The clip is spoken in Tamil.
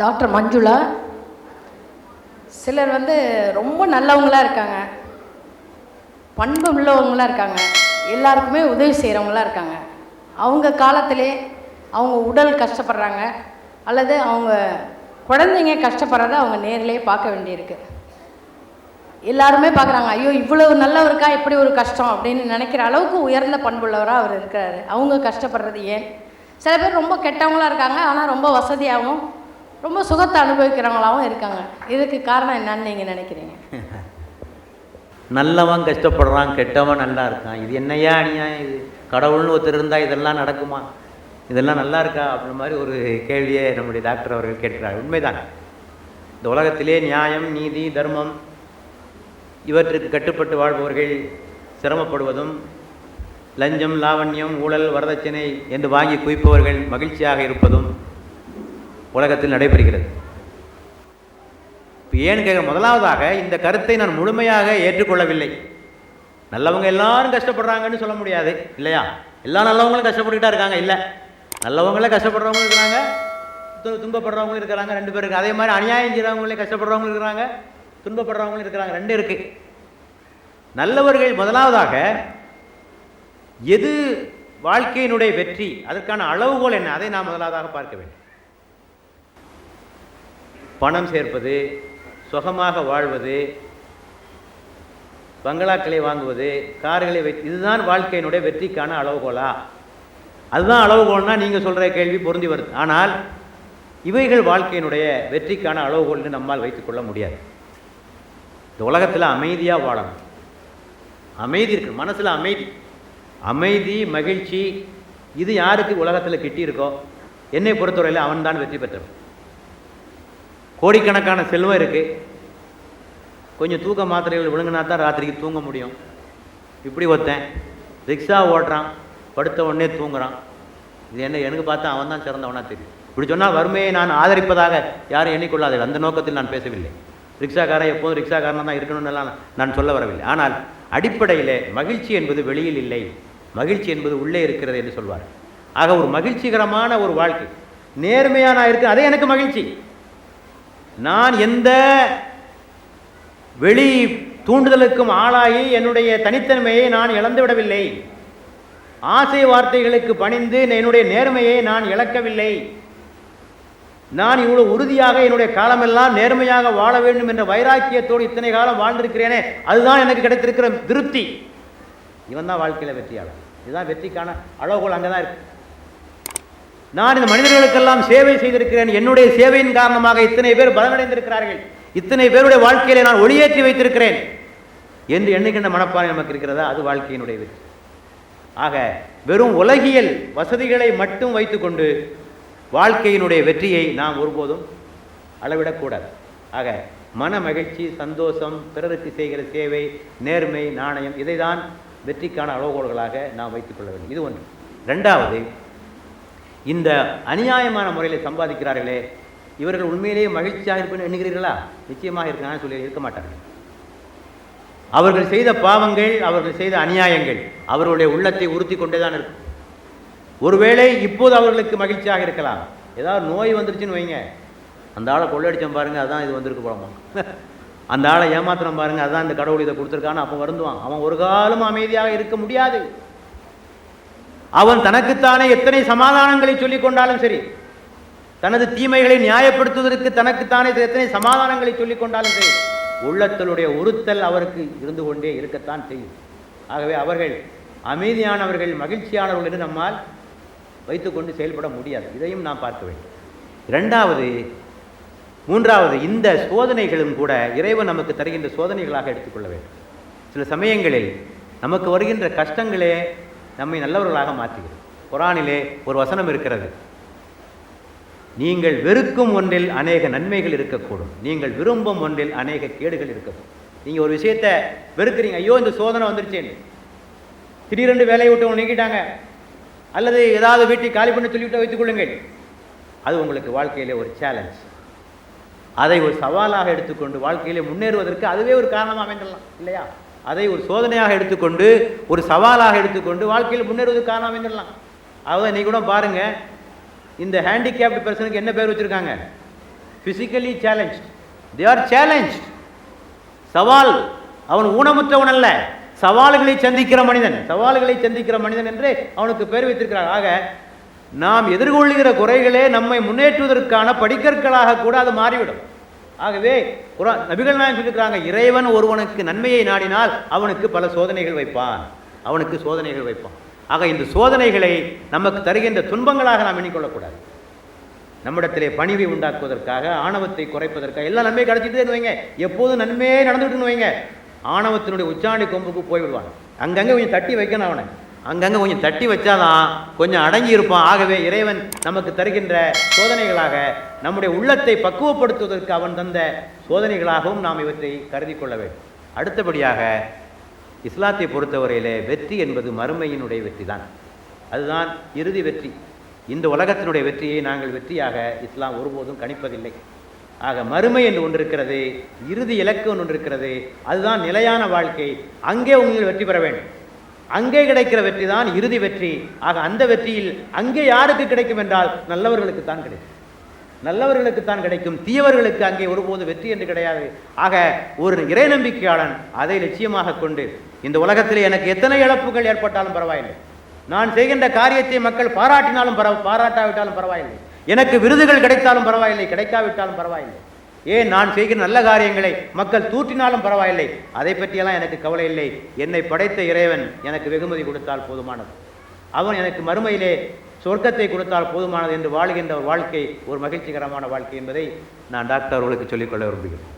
டாக்டர் மஞ்சுளா. சிலர் வந்து ரொம்ப நல்லவங்களாக இருக்காங்க. பண்பு உள்ளவங்களாக இருக்காங்க. எல்லாருக்குமே உதவி செய்கிறவங்களா இருக்காங்க. அவங்க காலத்திலே அவங்க உடல் கஷ்டப்படுறாங்க. அல்லது அவங்க குழந்தைங்க கஷ்டப்படுறத அவங்க நேரிலே பார்க்க வேண்டியிருக்கு. எல்லாருமே பார்க்குறாங்க ஐயோ இவ்வளவு நல்லவருக்கா? இப்படி ஒரு கஷ்டம்? அப்படின்னு நினைக்கிற அளவுக்கு உயர்ந்த பண்புள்ளவராக அவர் இருக்கிறாரு. அவங்க கஷ்டப்படுறது ஏன்? சில பேர் ரொம்ப கெட்டவங்களா இருக்காங்க. ஆனால் ரொம்ப வசதியாகவும் ரொம்ப சுகத்தை அனுபவிக்கிறவங்களாகவும் இருக்காங்க. இதுக்கு காரணம் என்னன்னு நீங்கள் நினைக்கிறீங்க? நல்லவன் கஷ்டப்படுறான் கெட்டவன் நல்லா இருக்கான். இது என்னையா அநியாயம் இது? கடவுள்னு ஒருத்தர் இருந்தால் இதெல்லாம் நடக்குமா? இதெல்லாம் நல்லா இருக்கா? அப்படின்ற மாதிரி ஒரு கேள்வியை நம்முடைய டாக்டர் அவர்கள் கேட்கிறார். உண்மைதான். இந்த உலகத்திலே நியாயம் நீதி தர்மம் இவற்றுக்கு கட்டுப்பட்டு வாழ்பவர்கள் சிரமப்படுவதும் லஞ்சம் லாவண்யம் ஊழல் வரதட்சணை என்று வாங்கி குவிப்பவர்கள் மகிழ்ச்சியாக இருப்பதும் உலகத்தில் நடைபெறுகிறது. இப்போ ஏன்னு கேட்குற முதலாவதாக இந்த கருத்தை நான் முழுமையாக ஏற்றுக்கொள்ளவில்லை. நல்லவங்க எல்லாரும் கஷ்டப்படுறாங்கன்னு சொல்ல முடியாது இல்லையா? எல்லா நல்லவங்களும் கஷ்டப்பட்டுக்கிட்டா இருக்காங்க இல்லை. நல்லவங்களே கஷ்டப்படுறவங்க இருக்கிறாங்க து- துன்பப்படுறவங்களும் இருக்கிறாங்க ரெண்டு பேர் இருக்கு அதே மாதிரி அநியாயம் செய்கிறவங்களே கஷ்டப்படுறவங்களும் இருக்கிறாங்க துன்பப்படுறவங்களும் இருக்கிறாங்க ரெண்டு இருக்குது நல்லவர்கள் முதலாவதாக எது வாழ்க்கையினுடைய வெற்றி அதற்கான அளவுகோல் என்ன? அதை நாம் முதலாவதாக பார்க்க வேண்டும். பணம் சேர்ப்பது சுகமாக வாழ்வது பங்களாக்களை வாங்குவது கார்களை வை இதுதான் வாழ்க்கையினுடைய வெற்றிக்கான அளவுகோலா? அதுதான் அளவுகோல்னா நீங்கள் சொல்கிற கேள்வி பொருந்தி வருது. ஆனால் இவைகள் வாழ்க்கையினுடைய வெற்றிக்கான அளவுகோல்னு நம்மால் வைத்துக்கொள்ள முடியாது. இந்த உலகத்தில் அமைதியாக வாழணும். அமைதி இருக்கு. மனசில் அமைதி. அமைதி மகிழ்ச்சி இது யாருக்கு உலகத்தில் கிட்டியிருக்கோ? என்னை பொறுத்தவரையில் அவன்தான் வெற்றி பெற்றவன். கோடிக்கணக்கான செல்வம் இருக்குது கொஞ்சம் தூக்க மாத்திரைகள் விழுங்கினா தான் ராத்திரிக்கு தூங்க முடியும். இப்படி ஒருத்தன் ரிக்ஷா ஓட்டுறான் படுத்த உடனே தூங்குறான். இது என்ன எனக்கு பார்த்தா அவன் தான் சிறந்தவனா தெரியும். இப்படி சொன்னால் வறுமையை நான் ஆதரிப்பதாக யாரும் எண்ணிக்கொள்ளாதீர்கள் அந்த நோக்கத்தில் நான் பேசவில்லை. ரிக்ஷாக்காரன் எப்போதும் ரிக்ஷாக்காரனாக தான் இருக்கணும்னு நான் சொல்ல வரவில்லை. ஆனால் அடிப்படையில் மகிழ்ச்சி என்பது வெளியில் இல்லை மகிழ்ச்சி என்பது உள்ளே இருக்கிறது என்று சொல்வார் ஆக ஒரு மகிழ்ச்சிகரமான ஒரு வாழ்க்கை நேர்மையாக நான் இருக்கு அதே எனக்கு மகிழ்ச்சி. நான் எந்த வெளி தூண்டுதலுக்கும் ஆளாகி என்னுடைய தனித்தன்மையை நான் இழந்துவிடவில்லை ஆசை வார்த்தைகளுக்கு பணிந்து என்னுடைய நேர்மையை நான் இழக்கவில்லை. நான் இவ்வளவு உறுதியாக என்னுடைய காலமெல்லாம் நேர்மையாக வாழ வேண்டும் என்ற வைராக்கியத்தோடு இத்தனை காலம் வாழ்ந்திருக்கிறேனே அதுதான் எனக்கு கிடைத்திருக்கிற திருப்தி. இவன் தான் வாழ்க்கையில் வெற்றியாளர் இதுதான் வெற்றிக்கான அளவுகோல் அங்கே தான் இருக்கு. நான் இந்த மனிதர்களுக்கெல்லாம் சேவை செய்திருக்கிறேன். என்னுடைய சேவையின் காரணமாக இத்தனை பேர் பலனடைந்திருக்கிறார்கள். இத்தனை பேருடைய வாழ்க்கையிலே நான் ஒளியேற்றி வைத்திருக்கிறேன். என்று எண்ணுகின்ற மனப்பாறை நமக்கு இருக்கிறதா? அது வாழ்க்கையினுடைய வெற்றி. ஆக வெறும் உலகியல் வசதிகளை மட்டும் வைத்துக்கொண்டு வாழ்க்கையினுடைய வெற்றியை நாம் ஒருபோதும் அளவிடக்கூடாது. ஆக மன மகிழ்ச்சி சந்தோஷம் பிறருக்கு செய்கிற சேவை நேர்மை நாணயம் இதைதான் வெற்றிக்கான அளவுகோல்களாக நாம் வைத்துக்கொள்ள வேண்டும். இது ஒன்று. ரெண்டாவது இந்த அநியாயமான முறையில் சம்பாதிக்கிறார்களே இவர்கள் உண்மையிலேயே மகிழ்ச்சியாக இருப்பேன்னு எண்ணுகிறீர்களா? நிச்சயமாக இருக்கான்னு சொல்லி இருக்க மாட்டார்கள். அவர்கள் செய்த பாவங்கள் அவர்கள் செய்த அநியாயங்கள் அவர்களுடைய உள்ளத்தை உறுத்தி கொண்டே தான் இருக்கும். ஒருவேளை இப்போது அவர்களுக்கு மகிழ்ச்சியாக இருக்கலாம். ஏதாவது நோய் வந்துருச்சுன்னு வைங்க. அந்த ஆளை கொள்ளடிச்சோம் பாருங்க அதான் இது வந்திருக்கு போலமா. அந்த ஆளை ஏமாத்திரம் பாருங்க அதான் இந்த கடவுள் இதை கொடுத்துருக்கான்னு அப்போ வருந்துவான். அவன் ஒரு காலம் அமைதியாக இருக்க முடியாது. அவன் தனக்குத்தானே எத்தனை சமாதானங்களை சொல்லிக் கொண்டாலும் சரி தனது தீமைகளை நியாயப்படுத்துவதற்கு தனக்குத்தானே எத்தனை சமாதானங்களை சொல்லிக் கொண்டாலும் சரி உள்ளத்தலுடைய உறுத்தல் அவருக்கு இருந்து கொண்டே இருக்கத்தான் செய்யும். ஆகவே அவர்கள் அமைதியானவர்கள் மகிழ்ச்சியானவர்கள் என்று நம்மால் வைத்துக்கொண்டு செயல்பட முடியாது. இதையும் நாம் பார்க்க வேண்டும். இரண்டாவது மூன்றாவது இந்த சோதனைகளும் கூட இறைவன் நமக்கு தருகின்ற சோதனைகளாக எடுத்துக்கொள்ள வேண்டும். சில சமயங்களில் நமக்கு வருகின்ற கஷ்டங்களே நம்மை நல்லவர்களாக மாற்றுகிறது. குரானிலே ஒரு வசனம் இருக்கிறது. நீங்கள் வெறுக்கும் ஒன்றில் அநேக நன்மைகள் இருக்கக்கூடும். நீங்கள் விரும்பும் ஒன்றில் அநேக கேடுகள் இருக்கக்கூடும். நீங்கள் ஒரு விஷயத்தை வெறுக்கிறீங்க ஐயோ இந்த சோதனை வந்துருச்சேன்னு. திடீரென்று வேலையை விட்டு நீக்கிட்டாங்க. அல்லது ஏதாவது வீட்டை காலி பண்ணி சொல்லிவிட்டு வைத்துக் கொள்ளுங்கள். அது உங்களுக்கு வாழ்க்கையிலே ஒரு சேலஞ்ச் அதை ஒரு சவாலாக எடுத்துக்கொண்டு வாழ்க்கையிலே முன்னேறுவதற்கு அதுவே ஒரு காரணமாக அமைந்துடலாம் இல்லையா? அதை ஒரு சோதனையாக எடுத்துக்கொண்டு ஒரு சவாலாக எடுத்துக்கொண்டு வாழ்க்கையில் முன்னேறுவது காரணம் அமைந்துடலாம் அதாவது நீ கூட பாருங்க இந்த ஹேண்டிகேப்டு பர்சனுக்கு என்ன பேர் வச்சுருக்காங்க? Physically challenge they are challenge சவால் அவன் ஊனமுற்றவன் அல்ல. சவால்களை சந்திக்கிற மனிதன். சவால்களை சந்திக்கிற மனிதன் என்று அவனுக்கு பேர் வைத்திருக்கிறார். ஆக நாம் எதிர்கொள்ளுகிற குறைகளே நம்மை முன்னேற்றுவதற்கான படிக்கற்களாக கூட அது மாறிவிடும். ஆகவே குரா- நபிகள் நாயகம் சொல்லியிருக்கிறாங்க இறைவன் ஒருவனுக்கு நன்மையை நாடினால் அவனுக்கு பல சோதனைகள் வைப்பான். அவனுக்கு சோதனைகள் வைப்பான். ஆக இந்த சோதனைகளை நமக்கு தருகின்ற துன்பங்களாக நாம் எண்ணிக்கொள்ளக்கூடாது. நம்மிடத்திலே பணிவை உண்டாக்குவதற்காக ஆணவத்தை குறைப்பதற்காக எல்லாம் நன்மை கிடைச்சிட்டு வைங்க. எப்போதும் நன்மையே நடந்துகிட்டுன்னு வைங்க. ஆணவத்தினுடைய உச்சாணி கொம்புக்கு போய்விடுவான். அங்கங்கே கொஞ்சம் தட்டி வைக்கணும் அவனை. அங்கங்கே கொஞ்சம் தட்டி வச்சாதான் கொஞ்சம் அடங்கி இருப்பான் ஆகவே இறைவன் நமக்கு தருகின்ற சோதனைகளாக நம்முடைய உள்ளத்தை பக்குவப்படுத்துவதற்கு அவன் தந்த சோதனைகளாகவும் நாம் இவற்றை கருதி கொள்ள வேண்டும். அடுத்தபடியாக இஸ்லாத்தை பொறுத்தவரையிலே வெற்றி என்பது மறுமையினுடைய வெற்றி தான் அதுதான் இறுதி வெற்றி. இந்த உலகத்தினுடைய வெற்றியை நாங்கள் வெற்றியாக இஸ்லாம் ஒருபோதும் கணிப்பதில்லை. ஆக மறுமை என்று ஒன்று இருக்கிறது இறுதி இலக்கு ஒன்று இருக்கிறது அதுதான் நிலையான வாழ்க்கை. அங்கே உங்கள் வெற்றி பெற வேண்டும். அங்கே கிடைக்கிற வெற்றி தான் இறுதி வெற்றி. ஆக அந்த வெற்றியில் அங்கே யாருக்கு கிடைக்கும் என்றால் நல்லவர்களுக்கு தான் கிடைக்கும். நல்லவர்களுக்கு தான் கிடைக்கும். தீயவர்களுக்கு அங்கே ஒருபோது வெற்றி என்று கிடையாது. ஆக ஒரு இறை நம்பிக்கையாளன் அதை லட்சியமாக கொண்டு இந்த உலகத்தில் எனக்கு எத்தனை இழப்புகள் ஏற்பட்டாலும் பரவாயில்லை. நான் செய்கின்ற காரியத்தை மக்கள் பாராட்டினாலும் பரவ பாராட்டாவிட்டாலும் பரவாயில்லை. எனக்கு விருதுகள் கிடைத்தாலும் பரவாயில்லை கிடைக்காவிட்டாலும் பரவாயில்லை. ஏன் நான் செய்கிற நல்ல காரியங்களை மக்கள் தூற்றினாலும் பரவாயில்லை? அதை பற்றியெல்லாம் எனக்கு கவலை இல்லை. என்னை படைத்த இறைவன் எனக்கு வெகுமதி கொடுத்தால் போதுமானது. அவன் எனக்கு மறுமையிலே சொர்க்கத்தை கொடுத்தால் போதுமானது என்று வாழ்கின்ற ஒரு வாழ்க்கை ஒரு மகிழ்ச்சிகரமான வாழ்க்கை என்பதை நான் டாக்டர் அவர்களுக்கு சொல்லிக்கொள்ள விரும்புகிறேன்.